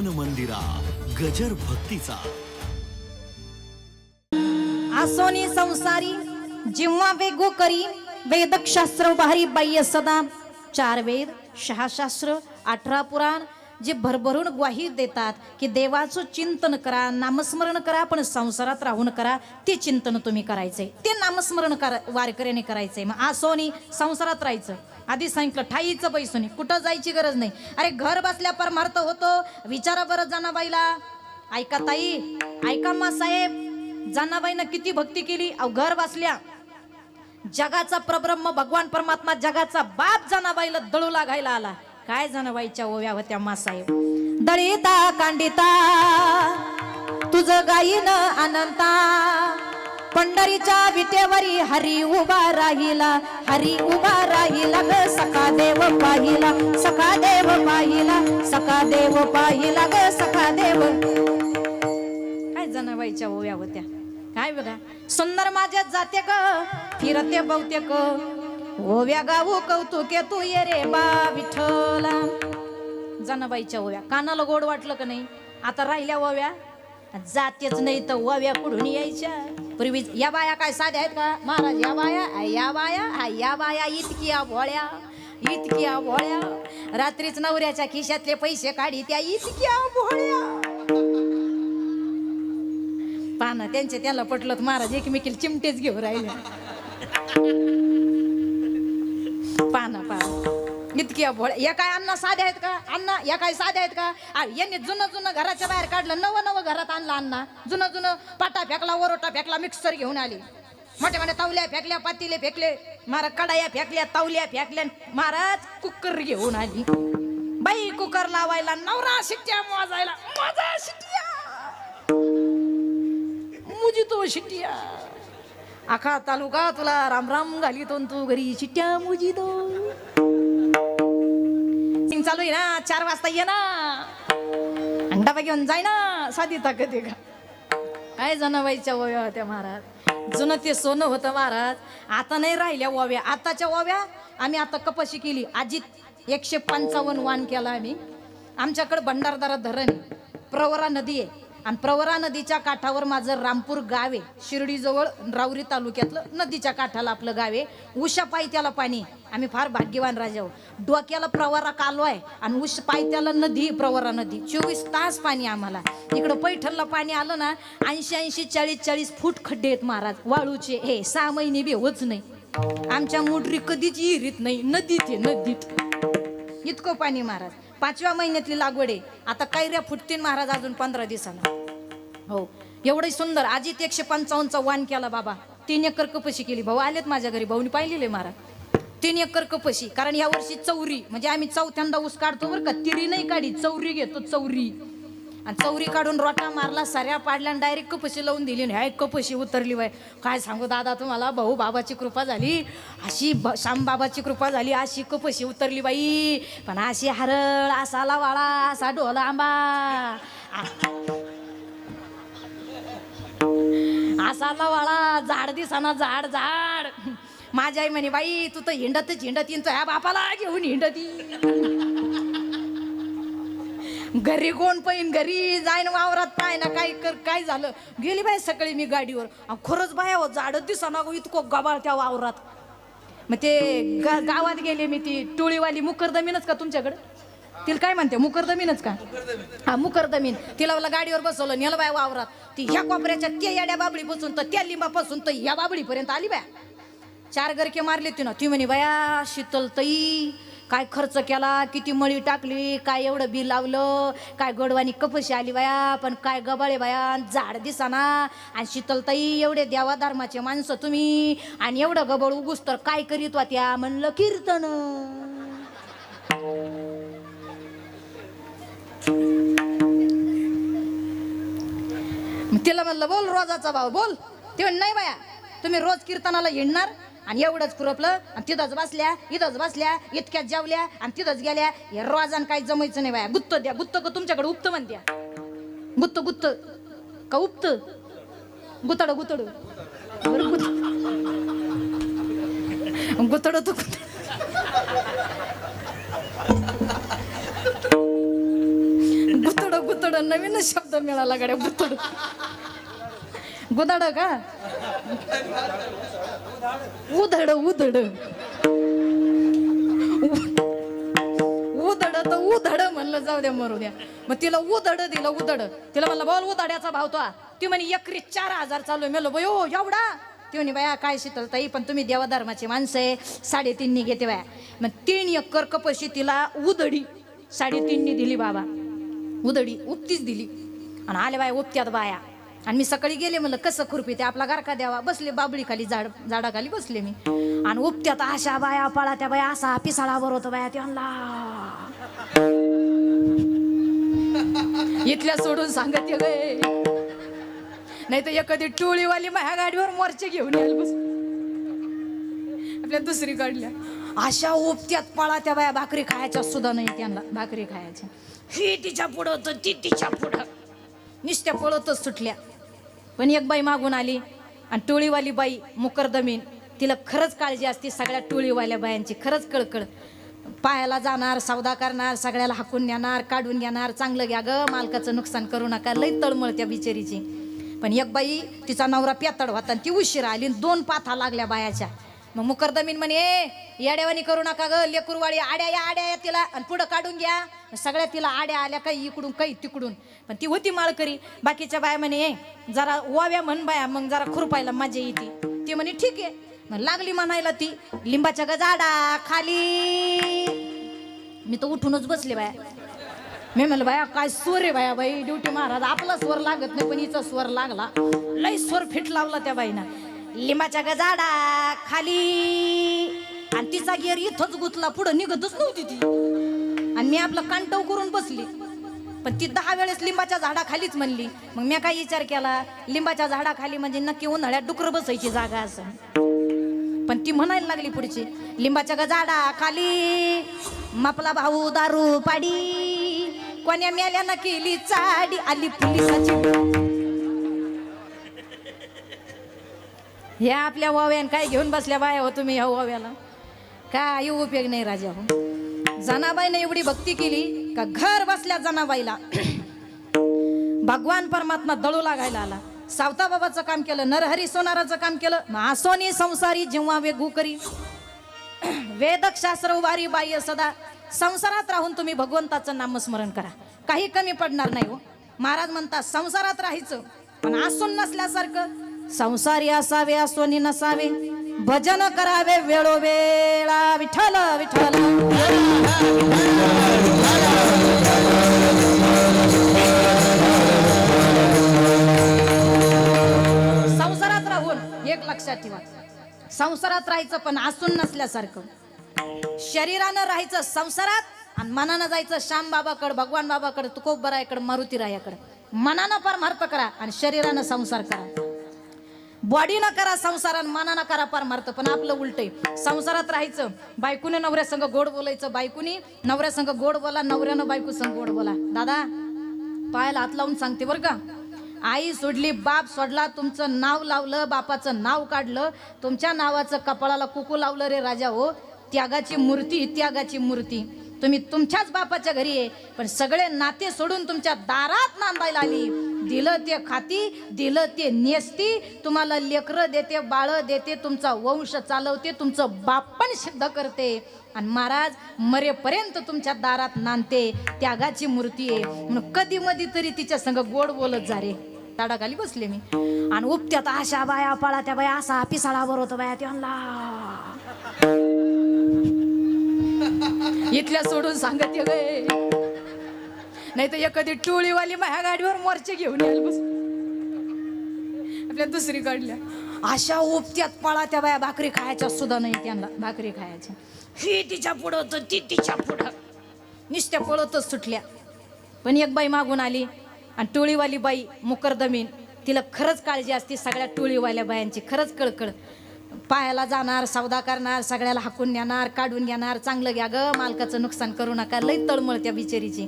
मन मंदिरा गजर भक्तीचा. आसोनी संसारी जेव्हा वेगो करी वेदकशास्त्र भारी बाह्य सदा. चार वेद शहाशास्त्र अठरा पुराण जे भरभरून ग्वाही देतात की देवाचं चिंतन करा नामस्मरण करा पण संसारात राहून करा ते चिंतन तुम्ही करायचंय ते नामस्मरण करा वारकऱ्याने करायचंय मग आसोनी संसारात राहायचं. आधी सांगितलं ठाईचं पैसोनी कुठं जायची गरज नाही. अरे घर बसल्या परमार्थ होतो. विचारा बरं जानाबाईला. ऐका ताई ऐका मा साहेब. जानाबाईनं किती भक्ती केली. अहो घर बसल्या. जगाचा प्रब्रह्म भगवान परमात्मा जगाचा बाप जानाबाईला दळू लागायला आला. काय जानाबाईच्या ओव्या होत्या मासाहेब दळिता कांडिता. तुझं गायीन अनंता पंढरीच्या विटेवरी हरी उभा राहिला हरी उभा राहिला ग सखा देव पाहिला सखा देव पाहिला सखा देव पाहिला ग सखा देव काय जनाबाईच्या ओव्या होत्या? काय बघा? सुंदर माझ्यात जाते ग फिरते ग. ओव्या गाऊ कौतुके तू ये रे बा विठला जनाबाईच्या ओव्या. कानाला गोड वाटलं का नाही? आता राहिल्या ओव्या. जातेच नाही तर ओव्या पुढून यायच्या. पूर्वी या बाया काय साध्या आहेत का? महाराज या बाया या बाया हा या बाया इतक्या भोळ्या इतक्या भोळ्या. रात्रीच नवऱ्याच्या खिशातले पैसे काढी त्या इतक्या भोळ्या. पाना त्यांचे त्याला पटलं तर महाराज एकमेकीला चिमटेच घेऊन राहिले. इतकी इतक्या या काय अण्णा साध्या आहेत का? अण्णा या काय साध्या आहेत का? अरे यांनी जुनं जुनं घराच्या बाहेर काढलं नवं नवं घरात आणलं अण्णा. जुनं जुनं पाटा फेकला वरोटा फेकला मिक्सर घेऊन आली. मोठ्या मोठ्या तावल्या फेकल्या पातीले फेकले महाराज कडाया फेकल्या तावल्या फेकल्या महाराज कुकर घेऊन आली. बाई कुकर लावायला नवरा शिट्या मोजायला माझा शिट्या मुजी तो शिट्या आखा तालुका तुला राम राम घाली तो तू घरी शिट्ट्या मुजी तो. चालू आहे ना? चार वाजता ये ना. आणि डबा घेऊन जाय ना. साधी ताकद आहे का? काय जनाबाईच्या ओव्या होत्या महाराज? जुनं ते सोनं होतं महाराज. आता नाही राहिल्या ओव्या आताच्या ओव्या आम्ही आता कपाशी केली. आजी एकशे पंचावन्न वाण केला आम्ही. आमच्याकडे भंडारदारा धरण प्रवरा नदी आहे. आणि प्रवरा नदीच्या काठावर माझं रामपूर गाव आहे. शिर्डीजवळ राऊरी तालुक्यातलं नदीच्या काठाला आपलं गाव आहे. उषा पायथ्याला पाणी आम्ही फार भाग्यवान राजा आहोत. डोक्याला प्रवारा कालो आहे आणि उष पायथ्याला नदी प्रवरा नदी. चोवीस तास पाणी आम्हाला. इकडं पैठणला पाणी आलं ना ऐंशी ऐंशी चाळीस चाळीस फूट खड्डे आहेत महाराज. वाळूचे. हे सहा महिने बी होच नाही. आमच्या मोटरी कधीच इरीत नाही. नदीत आहे नदीत. इतकं पाणी महाराज. पाचव्या महिन्यातली लागवड आहे. आता कैऱ्या फुटतीन महाराज अजून पंधरा दिवसाला. हो. एवढं सुंदर आजीत एकशे पंचावन्नचा वाण केला बाबा. तीन एकर कपशी केली. भाऊ आलेत माझ्या घरी. भाऊनी पाहिलेले महाराज तीन एकर कपशी. कारण या वर्षी चौरी. म्हणजे आम्ही चौथ्यांदा ऊस काढतो बरं का. तिरी नाही काढी. चौरी घेतो चौरी. आणि चौरी काढून रोटा मारला सऱ्या पाडल्या आणि डायरेक्ट कपशी लावून दिली आणि ह्या कपशी उतरली बाय काय सांगू दादा तुम्हाला भाऊ बाबाची कृपा झाली. अशी ब श्याम बाबाची कृपा झाली अशी कपशी उतरली बाई. पण अशी हरळ असा लावाळा असा ढोला आंबा. आ- असा लावाळा झाड दिसाना झाड झाड. माझी आई म्हणे बाई तू तर हिंडतच हिंडत येईन ह्या बापाला घेऊन हिंडती. घरी कोण पैन घरी जाईन वावरात पाय ना काय कर काय झालं? गेली बाई सकाळी मी गाडीवर. अहो, खरंच बाय हो झाडं दिसाना गो इतकं गबाळ त्या वावरात. मग ते गा- गावात गेले मी ती टोळीवाली मुकरदमीनच का तुमच्याकडे? तिला काय म्हणते मुकरदमीनच का? हा मुकरदमीन. तिला मला गाडीवर बसवलं नेलं बाय वावरात. ती ह्या कोपऱ्याच्या त्या येड्या बसून तर त्या लिंबापासून तर ह्या बाबळीपर्यंत आली बाया. चार गरके मारले तिनं. ती म्हणे बाया शीतल तई काय खर्च केला किती मळी टाकली काय एवढं बी लावलं काय गडवानी कपशी आली बाया पण काय गबाळे बाया झाड दिसाना आणि शीतलताई एवढे देवा धर्माचे माणसं तुम्ही आणि एवढं गबळ उगूस तर काय करीत होत्या म्हणलं कीर्तन. तिला म्हणलं बोल रोजाचा भाव बोल. ते नाही बाया तुम्ही रोज कीर्तनाला हिंडणार आणि एवढंच खुरपलं आणि तिथंच बसल्या इथंच बसल्या इतक्यात जेवल्या आणि तिथंच गेल्या. हे रोजान काही जमायचं नाही बाया. गुत्त द्या गुत्त का तुमच्याकडे उपत म्हणत्या. गुत्त गुत्त. का उपत? गुतड गुतड. गुत गुतड तू गुतड गुतड. नवीन नवीनच शब्द मिळाला गाड्या गुतड. गुदाड का? उधड उधड. उधड तर उधड म्हणलं जाऊ द्या मरू द्या. मग तिला उधड दिलं उधड. तिला म्हणलं बोल उधड्याचा भाव तो ती म्हणे एकरी चार हजार चालू आहे. मेलो बयो एवढा? ती म्हणे बाया काय शीतल ताई पण तुम्ही देवाधर्माची माणसं आहे. साडेतीननी घेते बाया. मग तीन एकर कपशी तिला उधडी साडेतीननी दिली बाबा. उधडी उपतीच दिली. आणि आले बाया उपत्यात बाया. आणि मी सकाळी गेले म्हणलं कसं खुरपी ते आपला गारका द्यावा? बसले बाबळी खाली झाड झाडाखाली बसले मी. आणि उपत्यात अशा बाया पळा त्या बाया असा पिसाळा होतो बाया त्यांना. इथल्या सोडून सांगत गे. नाही तर एखादी टोळीवाली माझ्या गाडीवर मोर्चे घेऊन येईल बस. आपल्या दुसरी काढल्या अशा ओपत्यात पळा त्या बाया भाकरी खायच्या सुद्धा नाही त्यांना भाकरी खायच्या. ही तिच्या पुढं तर ती तिच्या पुढं. नुसत्या पळतच सुटल्या. पण एक बाई मागून आली आणि टोळीवाली बाई मुकरदमीन तिला खरंच काळजी असते सगळ्या टोळीवाल्या बायांची. खरंच कळकळ. पायाला जाणार सौदा करणार सगळ्याला हाकून नेणार काढून घेणार. चांगलं घ्या ग मालकाचं नुकसान करू नका. लई तळमळ त्या बिचारीची. पण एक बाई तिचा नवरा प्यातड होता आणि ती उशिरा आली आणि दोन पाथा लागल्या बायाच्या. मग मुकरदमीन म्हणे येड्यावानी करू नका ग लेकुरवाळी आड्या या आड्या या तिला आणि पुढं काढून घ्या. सगळ्या तिला आड्या आल्या काही इकडून काही तिकडून. पण ती होती माळकरी. बाकीच्या बाया म्हणे "ए, जरा ओव्या म्हण बाया मग जरा खुरपायला मजा येते. ती म्हणे ठीक आहे. मग लागली म्हणायला ती लिंबाच्या गजाडा खाली. मी तर उठूनच बसले बाया. मी म्हणलं बाया काय स्वर आहे बाया बाई? ड्युटी महाराज आपला स्वर लागत नाही पण हिचा स्वर लागला. लय स्वर फिट लावला त्या बाईनं. लिंबाच्या गजाडा खाली. आणि तिचा गेर इथंच गुतला पुढं निघतच नव्हती ती. आणि मी आपलं कांटव करून बसली. पण ती दहा वेळेस लिंबाच्या झाडाखालीच म्हणली. मग मी काय विचार केला? लिंबाच्या झाडाखाली म्हणजे नक्की उन्हाळ्यात डुकर बसायची जागा असं. पण ती म्हणायला लागली पुढची लिंबाच्या गजाडा खाली मापला भाऊ दारू पाडी. कोण्या मेल्यानं केली चाडी आली पोलिसाची. ह्या आपल्या वाव्यान काय घेऊन बसल्या बाया हो तुम्ही ह्या वाव्याला काय उपयोग नाही राजा हो. जनाबाईनं एवढी भक्ती केली का घर बसल्या जनाबाईला. भगवान परमात्मा दळू लागायला आला. सावताबाबाचं काम केलं नरहरी सोनाराचं काम केलं मग आसोनी संसारी जेव्हा वेगू करी. वेदक शास्त्र उभारी बाह्य सदा. संसारात राहून तुम्ही भगवंताचं नामस्मरण करा. काही कमी पडणार नाही हो. महाराज म्हणतात संसारात राहायचं पण आसून नसल्यासारखं. संसारी असावे आसोनी नसावे. भजन करावे वेळोवेळा. विठ्ठल विठ्ठल. संसारात राहायचं पण आसून नसल्यासारखं. शरीरानं राहायचं संसारात आणि मनानं जायचं श्याम बाबाकडं भगवान बाबाकडे तुकोबरायकडे मारुती रायाकडं मनानं परमार्थ करा आणि शरीरानं संसार करा. बॉडीनं करा संसार आणि मनानं करा परमार्थ पण आपलं उलट आहे संसारात राहायचं बायकोने नवऱ्यासंग गोड बोलायचं बायकोनी नवऱ्या संग गोड बोला नवऱ्यानं बायको संग गोड बोला. दादा पायाला हात लावून सांगते बरं का? आई सोडली बाप सोडला तुमचं नाव लावलं बापाचं नाव काढलं तुमच्या नावाचं कपाळाला कुकू लावलं रे राजा हो. त्यागाची मूर्ती त्यागाची मूर्ती. तुम्ही तुमच्याच बापाच्या घरी आहे पण सगळे नाते सोडून तुमच्या दारात नांदायला आली. दिलं ते खाती दिलं ते नेसती तुम्हाला लेकरं देते बाळं देते तुमचा वंश चालवते तुमचं बाप पण सिद्ध करते. आणि महाराज मरेपर्यंत तुमच्या दारात नांदते त्यागाची मूर्ती आहे म्हणून कधी मधी तरी तिच्या संग गोड बोलत जा रे. ताडाखाली बसले मी. आणि उपत्यात अशा बाया पळा त्या बाया असा पिसाळा बरोबर बाया त्यांना. इथल्या सोडून सांगत ये नाही तर एखादी टोळीवाली माझ्या गाडीवर मोर्चे घेऊन येईल बस. आपल्या दुसरी काढल्या अशा उपत्यात पळा त्या बाया भाकरी खायच्या सुद्धा नाही त्यांना भाकरी खायच्या. ही तिच्या पुढं तर ती तिच्या पुढं. नुसत्या पळतच सुटल्या. पण एक बाई मागून आली. आणि टोळीवाली बाई मुकरदमीन तिला खरंच काळजी असते सगळ्या टोळीवाल्या बायांची खरंच कळकळ. पायाला जाणार सौदा करणार सगळ्याला हाकून नेणार काढून घेणार चांगलं घ्या ग मालकाचं नुकसान करू नका लई तळमळ त्या बिचारीची.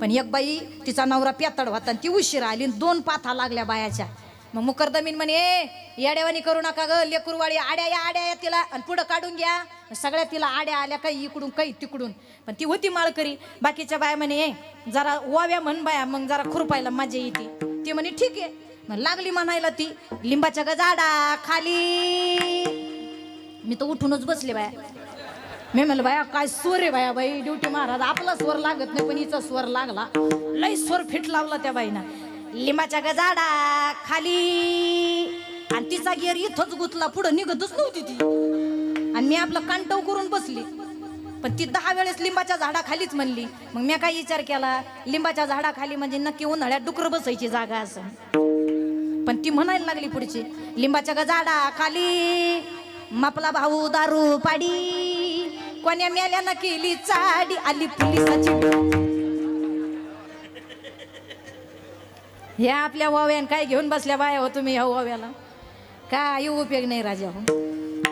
पण एक बाई तिचा नवरा प्यातड होता आणि ती उशिरा आली आणि दोन पाथा लागल्या बायाच्या. मग मुकरदमीन म्हणे येड्यावानी करू नका ग लेकुरवाळी आड्या या आड्या या तिला आणि पुढं काढून घ्या. सगळ्या तिला आड्या आल्या काही इकडून काही तिकडून. पण ती होती माळकरी. बाकीच्या बाया म्हणे "ए, जरा ओव्या म्हण बाया मग जरा खुरपायला मजा येते. ती म्हणे ठीक आहे. मग लागली म्हणायला ती लिंबाच्या गजाडा खाली. मी तर उठूनच बसले बाया. मी म्हणलं बाया काय स्वर आहे बाया बाई? ड्युटी महाराज आपला स्वर लागत नाही पण हिचा स्वर लागला. लई स्वर फिट लावला त्या बाईनं. लिंबाच्या गजाडा खाली. आणि तिचा गिअर इथंच गुतला पुढं निघतच नव्हती ती. आणि मी आपलं कांटव करून बसली. पण ती दहा वेळेस लिंबाच्या झाडाखालीच म्हणली. मग मी काय विचार केला? लिंबाच्या झाडाखाली म्हणजे नक्की उन्हाळ्यात डुकर बसायची जागा असं. पण ती म्हणायला लागली पुढची लिंबाच्या गजाडा खाली मापला भाऊ दारू पाडी कोण्या मेल्यानं केली चाडी आली पोलिसाची ह्या आपल्या वाव्यान काय घेऊन बसल्या बाया हो तुम्ही ह्या वाव्याला? काय उपयोग नाही राजा हो.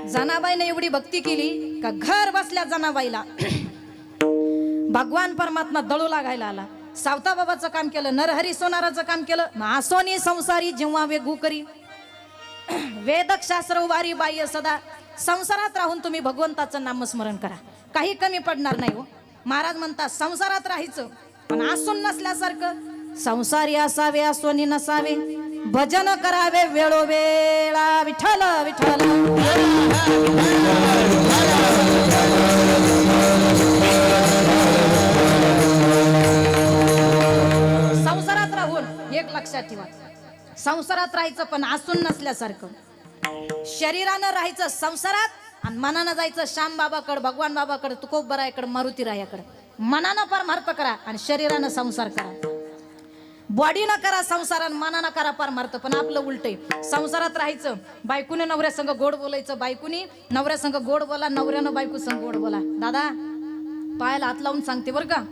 जनाबाईने एवढी भक्ती केली का घर बसल्या जनाबाईला. भगवान परमात्मा दळू लागायला आला. सावता बाबाचं काम केलं नरहरी सोनाराचं काम केलं मासोनी संसारी जेव्हा वेगू करी. वेदक शास्त्र उभारी बाह्य सदा. संसारात राहून तुम्ही भगवंताचं नामस्मरण करा. काही कमी पडणार नाही हो. महाराज म्हणतात संसारात राहायचं. पण आसून नसल्यासारखं संसारी असावे असोनी नसावे. भजन करावे वेळोवेळा विठ्ठल विठ्ठल. संसारात राहून एक लक्षात ठेवा. संसारात राहायचं पण असून नसल्यासारखं. शरीरानं राहायचं संसारात आणि मनानं जायचं श्याम बाबाकडे भगवान बाबाकडं तुकोब मारुती रायाकडे मनानं परमार्थ करा आणि शरीरानं संसार करा. बॉडीनं करा संसारान आणि मनानं करा परमार्थ पण आपलं उलटय. संसारात राहायचं बायकोने नवऱ्यासंग गोड बोलायचं बायकोनी नवऱ्यासंग गोड बोला नवऱ्यानं बायको संग गोड बोला. दादा पायाला हात लावून सांगते बरं का.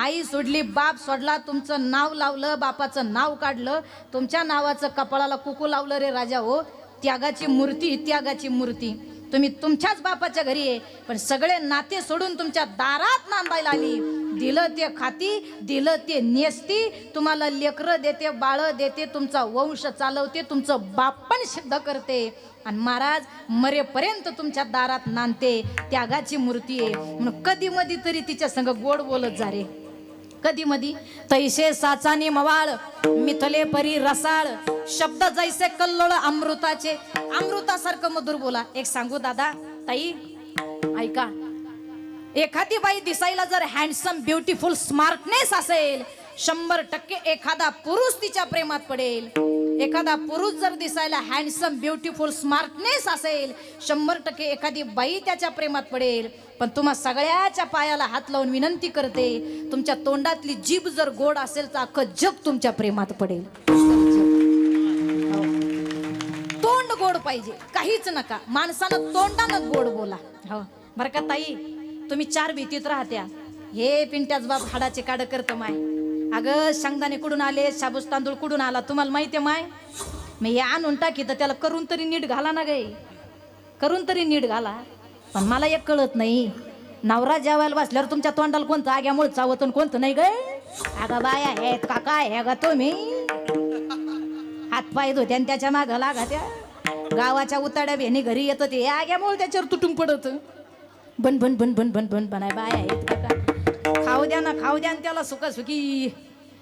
आई सोडली बाप सोडला तुमचं नाव लावलं बापाचं नाव काढलं तुमच्या नावाचं कपाळाला कुकू लावलं रे राजा हो. त्यागाची मूर्ती त्यागाची मूर्ती. तुम्ही तुमच्याच बापाच्या घरी आहे पण सगळे नाते सोडून तुमच्या दारात नांदायला आली. दिलं ते खाती दिलं ते नेसती. तुम्हाला लेकरं देते बाळं देते तुमचा वंश चालवते तुमचं बाप पण सिद्ध करते. आणि महाराज मरेपर्यंत तुमच्या दारात नांदते. त्यागाची मूर्ती आहे. म्हणून कधी मधी तरी तिच्या संग गोड बोलत जा रे. कधी मधी? तैसे साचाने मवाळ मिथले परी रसाळ. शब्द जैसे कल्लोळ अमृताचे. अमृतासारखं मधुर बोला. एक सांगू दादा ताई ऐका. एखादी बाई दिसायला जर हँडसम ब्युटिफुल स्मार्टनेस असेल शंभर टक्के एखादा पुरुष तिच्या प्रेमात पडेल. एखादा पुरुष जर दिसायला हँडसम ब्युटिफुल स्मार्टनेस असेल शंभर टक्के एखादी बाई त्याच्या प्रेमात पडेल. पण तुम्हा सगळ्याच्या पायाला हात लावून विनंती करते तुमच्या तोंडातली जीभ जर गोड असेल तर अख्खं जग तुमच्या प्रेमात पडेल. तोंड गोड पाहिजे काहीच नका. माणसानं तोंडानं गोड बोला. हो. बरं का ताई तुम्ही चार भीतीत राहत्या. हे पिंट्याच बाप हाडाचे काड करतं माय. अगं शेंगदाणे कुडून आले? शाबूस तांदूळ कुडून आला? तुम्हाला माहिती आहे माय? मी हे आणून टाकी तर त्याला करून तरी नीट घाला ना गे. करून तरी नीट घाला. पण मला एक कळत नाही नवरा जेवायला बसल्यावर तुमच्या तोंडाला कोणतं आग्यामुळे चावत कोणतं नाही गे? अगं बाया आहे का काय हे गा तुम्ही. हात पाय धोत्या आणि त्याच्या मागं लागा त्या गावाच्या उताड्या भेणी घरी येतं ते आग्यामुळे त्याच्यावर तुटून पडत. बन बन बन बन बन बन बनाय बाय आहेत का खाऊ द्या ना खाऊ द्या ना त्याला सुख सुखी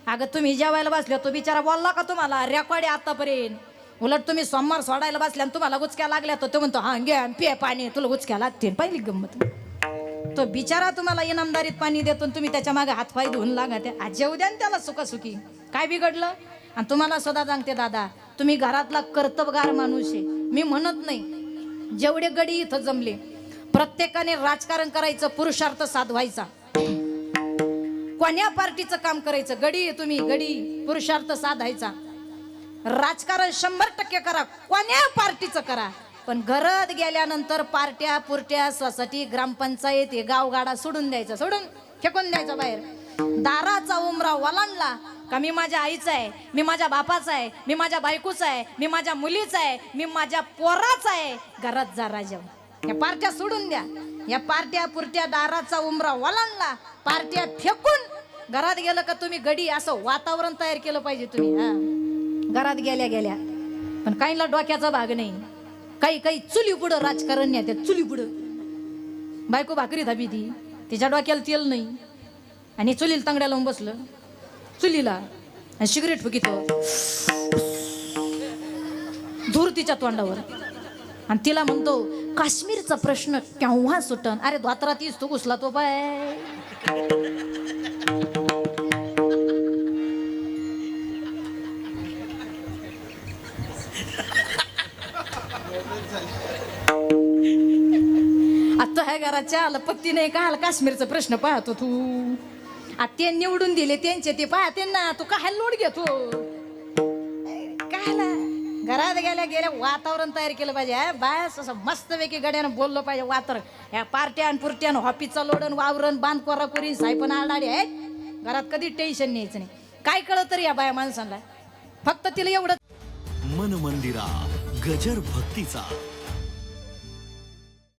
अगं तुम्ही जेवायला बसले तो बिचारा बोलला का तुम्हाला? रेकॉर्ड आहे आतापर्यंत. उलट तुम्ही सोमवार सोडायला बसल्या आणि तुम्हाला गुचक्या लागल्या तर तो म्हणतो हा घे आणि पे पाणी. तुला गुचक्या लागते पहिली गंमत. तो बिचारा तुम्हाला इनामदारीत पाणी देतो आणि तुम्ही त्याच्यामागे हातपाय धुवून लागा त्या जेऊ द्या त्याला सुखासुखी. काय बिघडलं? आणि तुम्हाला स्वतः सांगते दादा तुम्ही घरातला कर्तबगार माणूस आहे. मी म्हणत नाही. जेवढे गडी इथं जमले प्रत्येकाने राजकारण करायचं पुरुषार्थ साधवायचा. कोण्या पार्टीचं काम करायचं? गडी तुम्ही गडी. पुरुषार्थ साधायचा. राजकारण शंभर टक्के करा. कोण्या पार्टीचं करा? पण घरात गेल्यानंतर पार्ट्या पुरट्या सोसायटी ग्रामपंचायत हे गावगाडा सोडून द्यायचा सोडून फेकून द्यायचा बाहेर. दाराचा उमरा वलांडला का मी माझ्या आईचा आहे मी माझ्या बापाचा आहे मी माझ्या बायकोचा आहे मी माझ्या मुलीचा आहे मी माझ्या पोराचा आहे? घरात जा राजा या पार्ट्या सोडून द्या. या पार्ट्या पुरट्या दाराचा उमरा वलांडला पार्ट्या फेकून घरात गेलं का तुम्ही गडी असं वातावरण तयार केलं पाहिजे तुम्ही हा. घरात गेल्या गेल्या. पण काहींना डोक्याचा भाग नाही. काही काही चुली पुढं राजकारण नाही त्या चुली पुढं. बायको भाकरी धाबी ती. तिच्या डोक्याला तेल नाही. आणि चुलीला तंगड्या लावून बसलं. चुलीला. आणि सिगरेट फुकित धूर तिच्या तोंडावर. आणि तिला म्हणतो काश्मीरचा प्रश्न केव्हा सुटन? अरे द्वात्रात तीच तो घुसला तो पाय. घराच्या आलं पत्ती नाही का काश्मीरचा प्रश्न पाहतो तू. आता ते निवडून दिले त्यांचे ते पाहते ना तू काय लोड घेतो? काय घरात गेल्या गेल्या वातावरण तयार केलं पाहिजे बायस असं मस्त मस्तपैकी गड्यानं बोललं पाहिजे वातर. ह्या पार्ट्यान पुरट्यान हॉपीचा लोडन वावरण बांध कोरा कोरी सायपण आडाडी आहेत घरात कधी टेन्शन न्यायचं नाही. काय कळत तरी या बाया माणसांना? फक्त तिला एवढं मन मंदिरा गजर भक्तीचा.